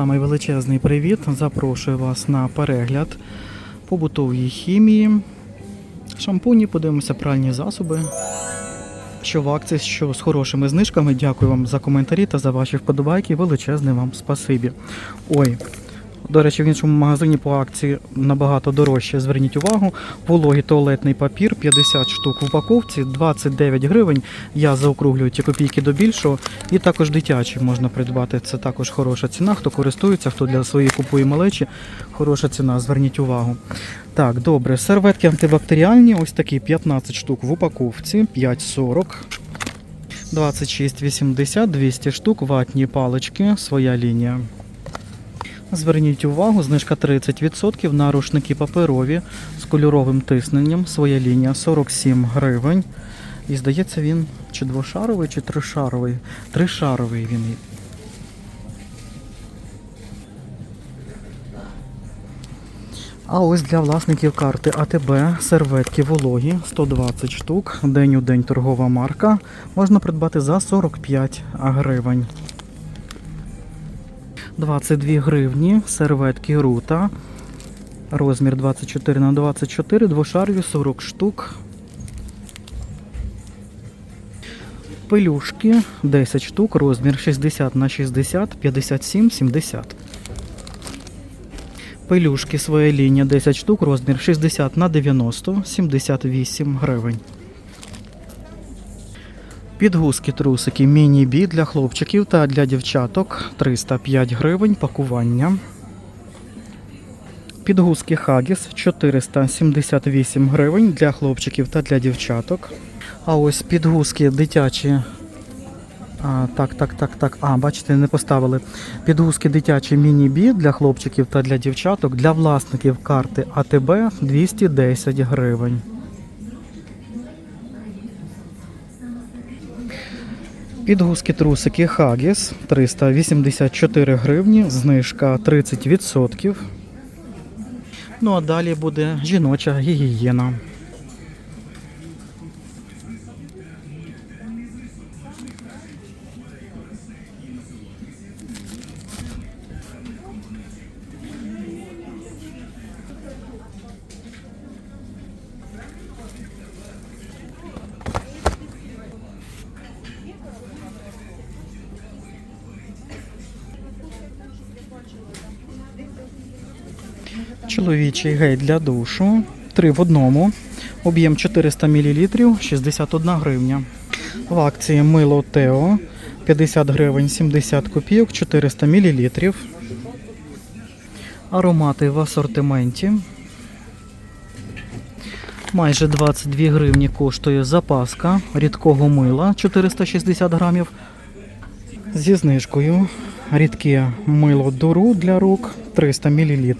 самий величезний привіт. Запрошую вас на перегляд побутової хімії, шампуні, подивимося пральні засоби. Що в акції, що з хорошими знижками. Дякую вам за коментарі та за ваші вподобайки. Величезне вам спасибі. Ой. До речі, в іншому магазині по акції набагато дорожче. Зверніть увагу. Вологий туалетний папір 50 штук в упаковці, 29 гривень. Я заокруглюю ті копійки до більшого. І також дитячі можна придбати. Це також хороша ціна. Хто користується, хто для своєї купує малечі. Хороша ціна, зверніть увагу. Так, добре. Серветки антибактеріальні, ось такі 15 штук в упаковці, 5,40. 26,80, 200 штук, ватні палички, своя лінія. Зверніть увагу, знижка 30% на рушники паперові з кольоровим тисненням. Своя лінія 47 гривень. І здається, він чи двошаровий, чи тришаровий. Тришаровий він. А ось для власників карти АТБ серветки вологі 120 штук. День у день торгова марка. Можна придбати за 45 гривень. 22 гривні, серветки рута. Розмір 24 на 24, двошарві 40 штук. Пелюшки 10 штук, розмір 60 на 60, 57, 70. Пелюшки своя лінія 10 штук, розмір 60 на 90, 78 гривень. Підгузки трусики міні-бі для хлопчиків та для дівчаток 305 гривень пакування. Підгузки Хагіс 478 гривень для хлопчиків та для дівчаток. А ось підгузки дитячі. А, так, так, так, так. А, бачите, не поставили. Підгузки дитячі міні-бі для хлопчиків та для дівчаток для власників карти АТБ 210 гривень. Підгузки трусики Хагіс 384 гривні, знижка 30%. Ну а далі буде жіноча гігієна. Чоловічий гель для душу. Три в одному. Об'єм 400 мл, 61 гривня. В акції мило Тео 50 гривень 70 копійок, 400 мл. Аромати в асортименті. Майже 22 гривні коштує запаска рідкого мила 460 грамів. Зі знижкою рідке мило дуру для рук 300 мл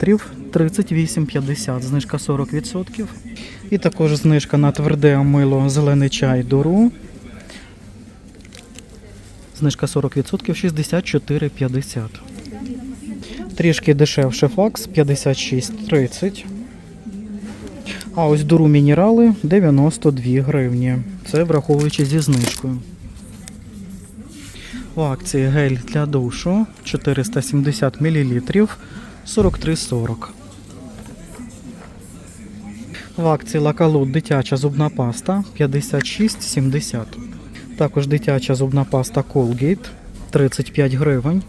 38,50, знижка 40%. І також знижка на тверде мило зелений чай дуру. Знижка 40%, 64,50. Трішки дешевше факс 56,30. А ось дуру мінерали 92 гривні. Це враховуючи зі знижкою. В акції гель для душу 470 мл 43,40. В акції Лакалут дитяча зубна паста 56,70. Також дитяча зубна паста Colgate 35 гривень.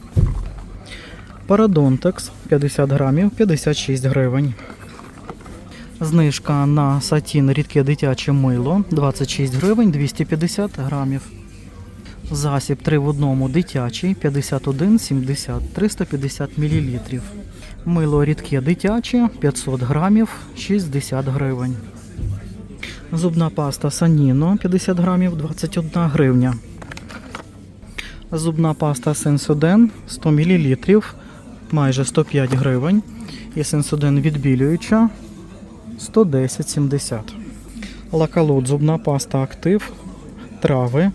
Парадонтекс 50 грамів 56 гривень. Знижка на сатін рідке дитяче мило 26 гривень 250 грамів. Засіб 3 в одному дитячий 51,70 350 мл. Мило рідке дитяче 500 грамів 60 гривень. Зубна паста Саніно 50 грамів 21 гривня. Зубна паста Сенсоден 100 мл майже 105 гривень. І Сенсоден відбілююча 110,70. Лакалот зубна паста Актив трави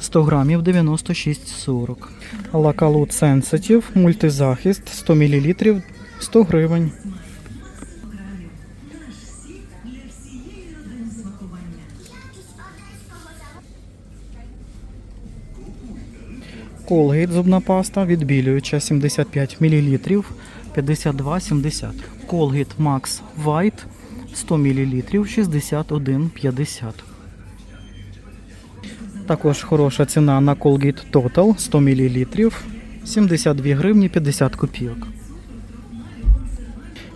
100 грамів 96,40. Лакалут Sensitive мультизахист 100 мл 100 гривень. Colgate зубна паста відбілююча 75 мл 52,70. Colgate Max White 100 мл 61,50. Також хороша ціна на Colgate Total 100 мл 72 гривні 50 копійок.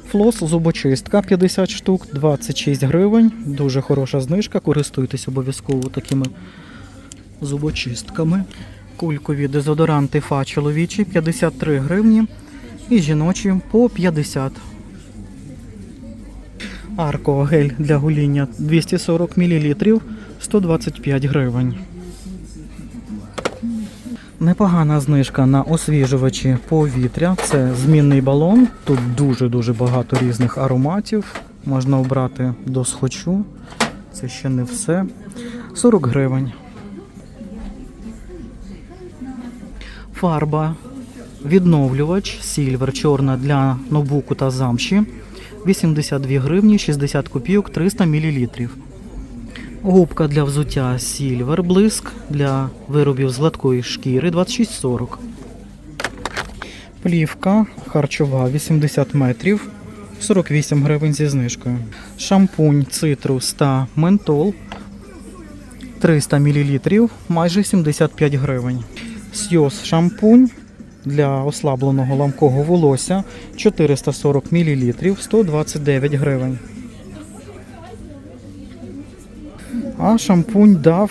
Флос зубочистка 50 штук 26 гривень. Дуже хороша знижка. Користуйтесь обов'язково такими зубочистками. Кулькові дезодоранти фа чоловічі 53 гривні і жіночі по 50. Арко гель для гуління 240 мл 125 гривень. Непогана знижка на освіжувачі повітря. Це змінний балон. Тут дуже-дуже багато різних ароматів. Можна обрати до схочу. Це ще не все. 40 гривень. Фарба відновлювач Сільвер чорна для ноутбуку та замші 82 гривні 60 копійок 300 мл. Губка для взуття Сільвер блиск для виробів з гладкої шкіри 26,40. Плівка харчова 80 метрів 48 гривень зі знижкою. Шампунь цитрус та ментол 300 мл майже 75 гривень. Сйоз шампунь для ослабленого ламкого волосся 440 мл 129 гривень. А шампунь дав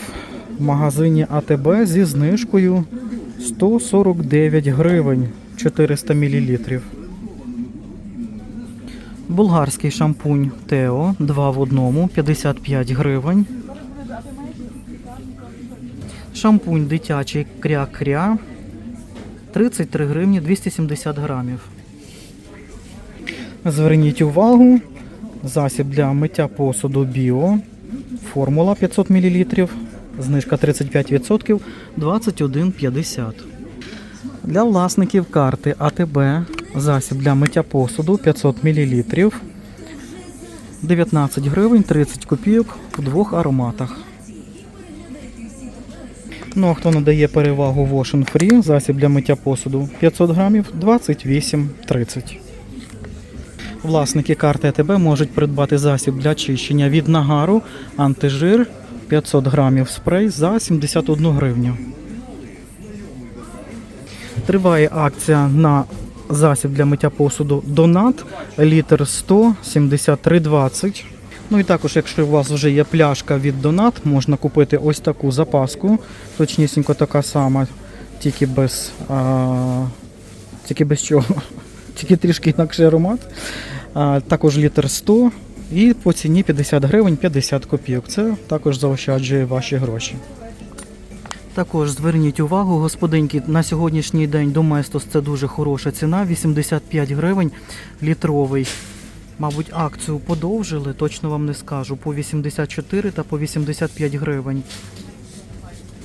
в магазині АТБ зі знижкою 149 гривень 400 мл. Булгарський шампунь Тео 2 в одному 55 гривень. Шампунь дитячий кря-кря 33 гривні 270 грамів. Зверніть увагу, засіб для миття посуду Біо. Формула 500 мл. Знижка 35% 21,50. Для власників карти АТБ засіб для миття посуду 500 мл. 19 гривень 30 копійок у двох ароматах. Ну а хто надає перевагу Wash and Free, засіб для миття посуду 500 грамів 28,30. Власники карти АТБ можуть придбати засіб для чищення від нагару, антижир 500 грамів спрей за 71 гривню. Триває акція на засіб для миття посуду Донат літр 100 73,20. Ну і також, якщо у вас вже є пляшка від Донат, можна купити ось таку запаску. Точнісінько така сама, тільки без, а, тільки без чого. Тільки трішки інакший аромат. А, також літр 100 і по ціні 50 гривень 50 копійок. Це також заощаджує ваші гроші. Також зверніть увагу, господинки, на сьогоднішній день Доместос це дуже хороша ціна, 85 гривень літровий. Мабуть, акцію подовжили, точно вам не скажу, по 84 та по 85 гривень.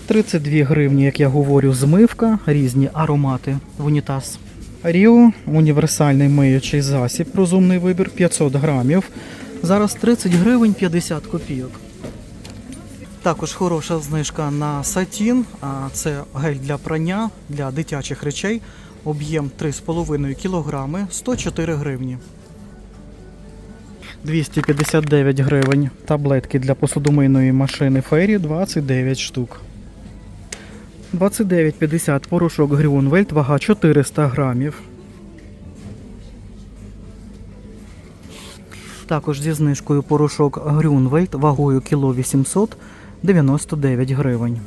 32 гривні, як я говорю, змивка, різні аромати в унітаз. Ріо універсальний миючий засіб, розумний вибір 500 грамів. Зараз 30 гривень 50 копійок. Також хороша знижка на сатін, а це гель для прання для дитячих речей. Об'єм 3,5 кг 104 гривні. 259 гривень. Таблетки для посудомийної машини Фері 29 штук. 29,50 порошок Грюнвельд, вага 400 грамів. Також зі знижкою порошок Грюнвельд вагою кіло 800 99 гривень.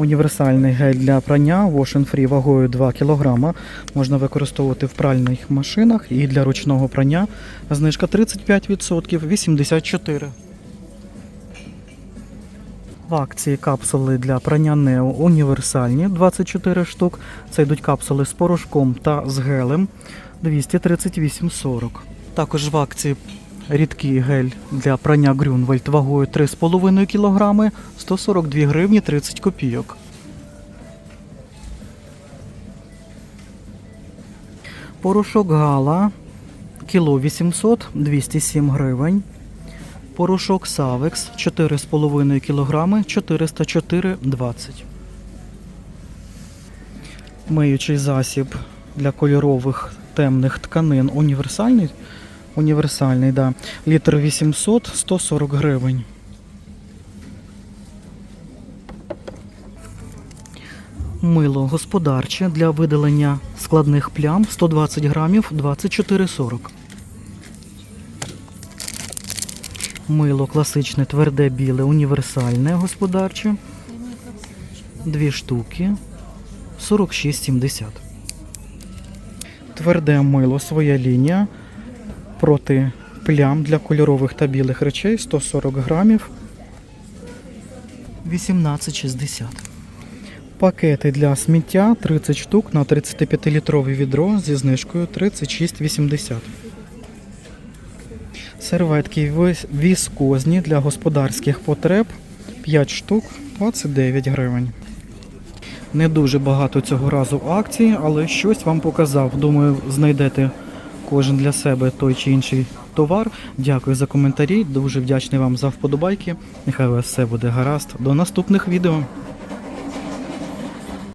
Універсальний гель для прання Wash Free вагою 2 кг можна використовувати в пральних машинах і для ручного прання знижка 35% 84. В акції капсули для прання Нео універсальні 24 штук. Це йдуть капсули з порошком та з гелем 238,40. Також в акції рідкий гель для прання Грюнвальд вагою 3,5 кг 142 гривні 30 копійок. Порошок Гала кіло 800 207 гривень. Порошок Савекс 4,5 кг 404,20. Миючий засіб для кольорових темних тканин універсальний. Універсальний, да. Літр 800 140 гривень. Мило господарче для видалення складних плям 120 грамів 24,40. Мило класичне тверде біле універсальне господарче. Дві штуки 46,70. Тверде мило своя лінія проти плям для кольорових та білих речей 140 грамів 18,60. Пакети для сміття 30 штук на 35-літрове відро зі знижкою 36,80. Серветки віскозні для господарських потреб 5 штук 29 гривень. Не дуже багато цього разу акцій, але щось вам показав. Думаю, знайдете кожен для себе той чи інший товар. Дякую за коментарі. Дуже вдячний вам за вподобайки. Нехай у вас все буде гаразд. До наступних відео.